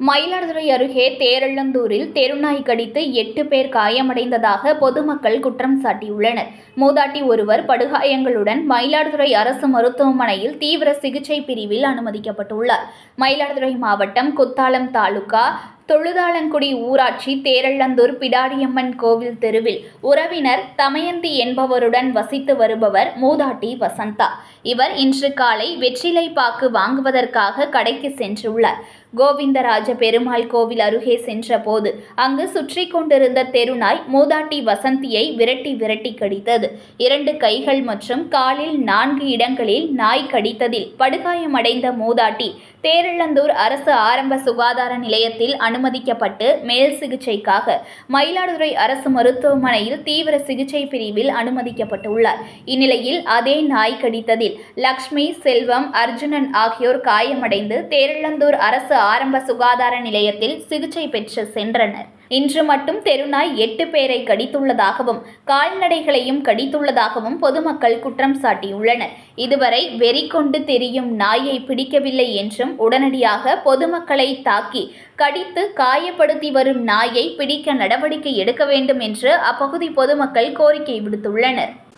மயிலாடுதுறை அருகே தேரள்ளந்தூரில் தெருநாய் கடித்து எட்டு பேர் காயமடைந்ததாக பொதுமக்கள் குற்றம் சாட்டியுள்ளனர். மூதாட்டி ஒருவர் படுகாயங்களுடன் மயிலாடுதுறை அரசு மருத்துவமனையில் தீவிர சிகிச்சை பிரிவில் அனுமதிக்கப்பட்டுள்ளார். மயிலாடுதுறை மாவட்டம் குத்தாலம் தாலுகா தொழுதாளங்குடி ஊராட்சி தேரள்ளந்தூர் பிடாரியம்மன் கோவில் தெருவில் உறவினர் தமயந்தி என்பவருடன் வசித்து வருபவர் மூதாட்டி வசந்தா. இவர் இன்று காலை வெற்றிலை பாக்கு வாங்குவதற்காக கடைக்கு சென்றுள்ளார். கோவிந்தராஜ பெருமாள் கோவில் அருகே சென்றபோது அங்கு சுற்றி கொண்டிருந்த தெருநாய் மூதாட்டி வசந்தியை விரட்டி விரட்டி கடித்தது. இரண்டு கைகள் மற்றும் காலில் நான்கு இடங்களில் நாய் கடித்ததில் படுகாயமடைந்த மூதாட்டி தேரிழந்தூர் அரசு ஆரம்ப சுகாதார நிலையத்தில் அனுமதிக்கப்பட்டு மேல் சிகிச்சைக்காக மயிலாடுதுறை அரசு மருத்துவமனையில் தீவிர சிகிச்சை பிரிவில் அனுமதிக்கப்பட்டுள்ளார். இந்நிலையில் அதே நாய் கடித்ததில் லக்ஷ்மி செல்வம் அர்ஜுனன் ஆகியோர் காயமடைந்து தேரிழந்தூர் அரசு ஆரம்ப சுகாதார நிலையத்தில் சிகிச்சை பெற்று சென்றனர். இன்று மட்டும் தெருநாய் எட்டு பேரை கடித்துள்ளதாகவும் கால்நடைகளையும் கடித்துள்ளதாகவும் பொதுமக்கள் குற்றம் சாட்டியுள்ளனர். இதுவரை வெறி கொண்டு தெரியும் நாயை பிடிக்கவில்லை என்றும் உடனடியாக பொதுமக்களை தாக்கி கடித்து காயப்படுத்தி வரும் நாயை பிடிக்க நடவடிக்கை எடுக்க வேண்டும் என்று அப்பகுதி பொதுமக்கள் கோரிக்கை விடுத்துள்ளனர்.